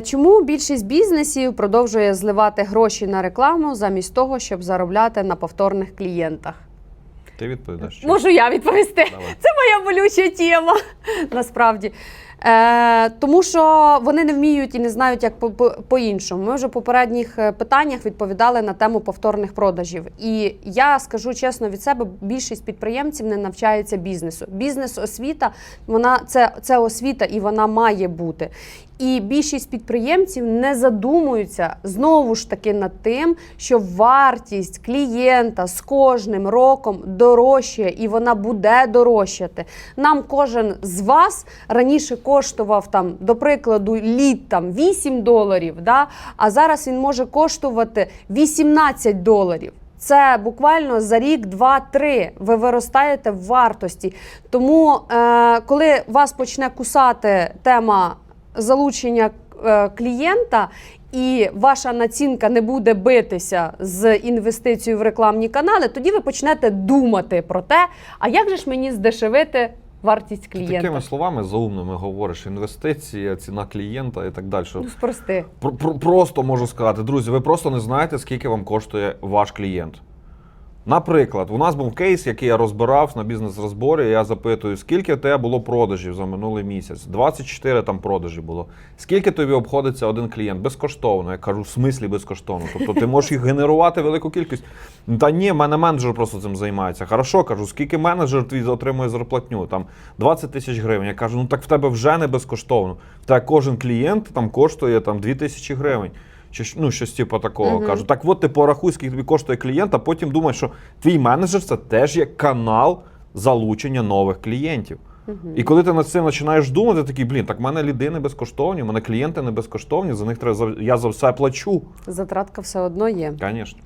Чому більшість бізнесів продовжує зливати гроші на рекламу замість того, щоб заробляти на повторних клієнтах? Ти відповідаєш? Можу я відповісти. Давай. Це моя болюча тема, насправді. Е, тому що вони не вміють і не знають, як по- по- по-іншому. Ми вже в попередніх е, питаннях відповідали на тему повторних продажів. І я скажу чесно від себе, більшість підприємців не навчається бізнесу. Бізнес-освіта, вона це, це освіта і вона має бути. І більшість підприємців не задумуються знову ж таки над тим, що вартість клієнта з кожним роком дорожчає, і вона буде дорожчати. Нам кожен з вас раніше коштував там, до прикладу, лід там 8 доларів, да? а зараз він може коштувати 18 доларів. Це буквально за рік, два-три. Ви виростаєте в вартості. Тому, е, коли вас почне кусати тема залучення е, клієнта, і ваша націнка не буде битися з інвестицією в рекламні канали, тоді ви почнете думати про те, а як же ж мені здешевити вартість Ти клієнта? такими словами заумними говориш: інвестиція, ціна клієнта і так далі. Ну, спрости. Про- про- Просто можу сказати, друзі, ви просто не знаєте, скільки вам коштує ваш клієнт. Наприклад, у нас був кейс, який я розбирав на бізнес-розборі. Я запитую, скільки в тебе було продажів за минулий місяць? 24 там продажі було. Скільки тобі обходиться один клієнт? Безкоштовно. Я кажу, в смислі безкоштовно. Тобто ти можеш їх генерувати велику кількість. Та ні, в мене менеджер просто цим займається. Хорошо, кажу, скільки менеджер твій отримує зарплатню? Там 20 тисяч гривень. Я кажу, ну так в тебе вже не безкоштовно. Тебе кожен клієнт там коштує там 2 тисячі гривень. Чи ну, щось типу такого Мгм. кажу. Так от ти порахуй, скільки тобі коштує клієнт, а потім думаєш, що твій менеджер це теж є канал залучення нових клієнтів. І коли ти над цим починаєш думати, такий, блін, так в мене ліди не безкоштовні, в мене клієнти не безкоштовні, за них треба я за все плачу. Затратка все одно є. Звісно.